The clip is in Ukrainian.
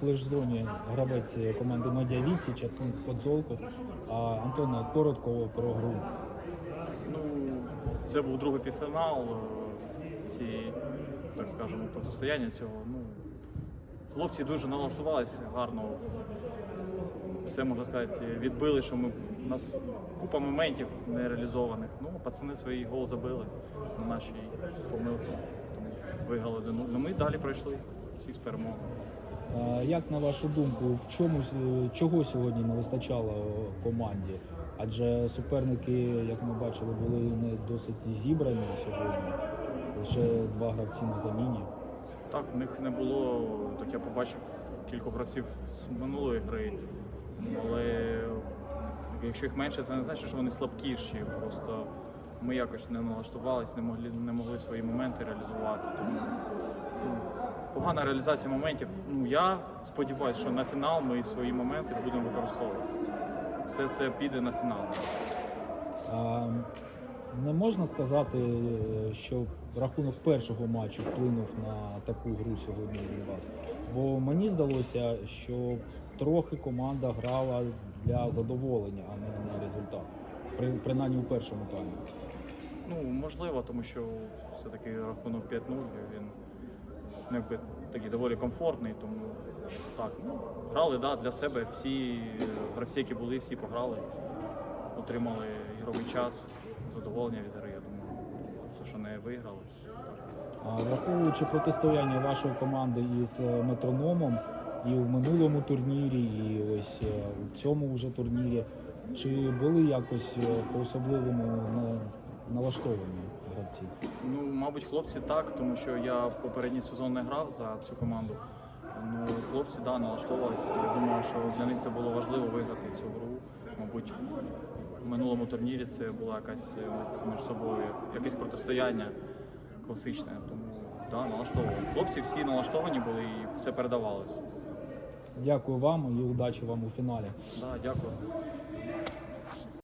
флеш-зоні гравець команди Медіавіці, Чатун Подзолков. А Антона, коротко про гру. Ну, це був другий півфінал е, цієї, так скажемо, протистояння цього. Ну, хлопці дуже налаштувалися гарно. Все можна сказати, відбили, що ми у нас купа моментів не реалізованих. Ну, пацани свій гол забили на нашій помилці. Тому виграли 1 Ну ми далі пройшли всіх з перемогою. А Як на вашу думку, в чому е, чого сьогодні не вистачало команді? Адже суперники, як ми бачили, були не досить зібрані сьогодні. Лише два гравці на заміні. Так, в них не було, так я побачив кількох гравців з минулої гри. Але якщо їх менше, це не значить, що вони слабкіші. Просто ми якось не налаштувалися, не могли, не могли свої моменти реалізувати. Тому ну, погана реалізація моментів. Ну я сподіваюся, що на фінал ми свої моменти будемо використовувати. Все це піде на фінал. А не можна сказати, що рахунок першого матчу вплинув на таку гру сьогодні від вас. Бо мені здалося, що трохи команда грала для задоволення, а не на результат. При, принаймні у першому таймі. Ну, можливо, тому що все-таки рахунок 5-0, він ну, якби такий доволі комфортний, тому так, ну, грали да, для себе. Всі е, гравці, які були, всі пограли, отримали ігровий час, задоволення від гри, я думаю. Те, що не виграли. А враховуючи протистояння вашої команди із е, метрономом і в минулому турнірі, і ось е, в цьому вже турнірі, чи були якось е, по-особливому на- налаштовані гравці? Ну, мабуть, хлопці так, тому що я попередній сезон не грав за цю команду. Ну, хлопці да, налаштовувалися. Я думаю, що для них це було важливо виграти цю гру. Мабуть, в минулому турнірі це було якась е, між собою якесь протистояння класичне. Тому да, налаштовували. Хлопці всі налаштовані були і все передавалося. Дякую вам і удачі вам у фіналі. Да, дякую.